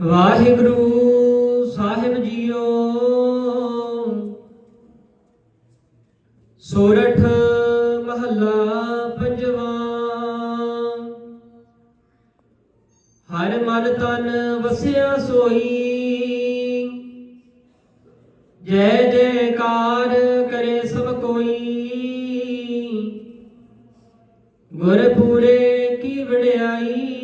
ਵਾਹਿਗੁਰੂ ਸਾਹਿਬ JIO. ਸੋਰਠ ਮਹੱਲਾ ਪੰਜਵਾ। ਹਰ ਮਨ ਤਨ ਵਸਿਆ ਸੋਈ। ਜੈ ਜੈਕਾਰ ਕਰੇ ਸਭ ਕੋਈ। ਗੁਰ ਪੂਰੇ ਕੀ ਵਡਿਆਈ।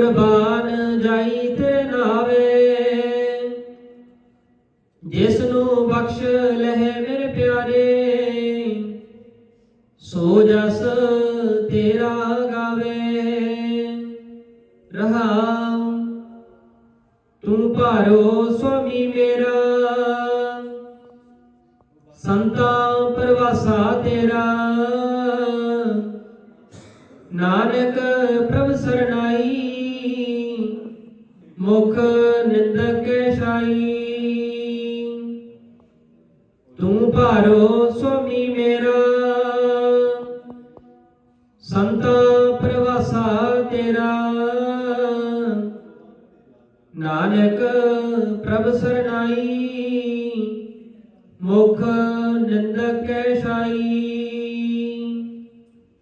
ਕੁਰਬਾਨ ਜਾਈ ਤੇਰੇ ਨਾਵੇ। ਜਿਸ ਨੂੰ ਬਖਸ਼ ਲਹਿ ਮੇਰੇ ਪਿਆਰੇ, ਸੋ ਜਸ ਤੇਰਾ ਗਾਵੇ। ਰਹਾਉ, ਤੂੰ ਭਾਰੋ ਸੁਆਮੀ ਮੇਰਾ। ਸੰਤਾ ਪ੍ਰਵਾਸਾ ਤੇਰਾ। ਨਾਨਕ ਪ੍ਰਭ ਸਰਣਾਈ, ਮੁਖ ਨਿੰਦਕ ਛਾਈ ਤੂੰ ਭਾਰੋ ਸੁਆਮੀ ਮੇਰਾ, ਸੰਤ ਪ੍ਰਵਾਸਾ ਤੇਰਾ। ਨਾਨਕ ਪ੍ਰਭ ਸਰਣਾਈ, ਮੁਖ ਨਿੰਦਕ ਛਾਈ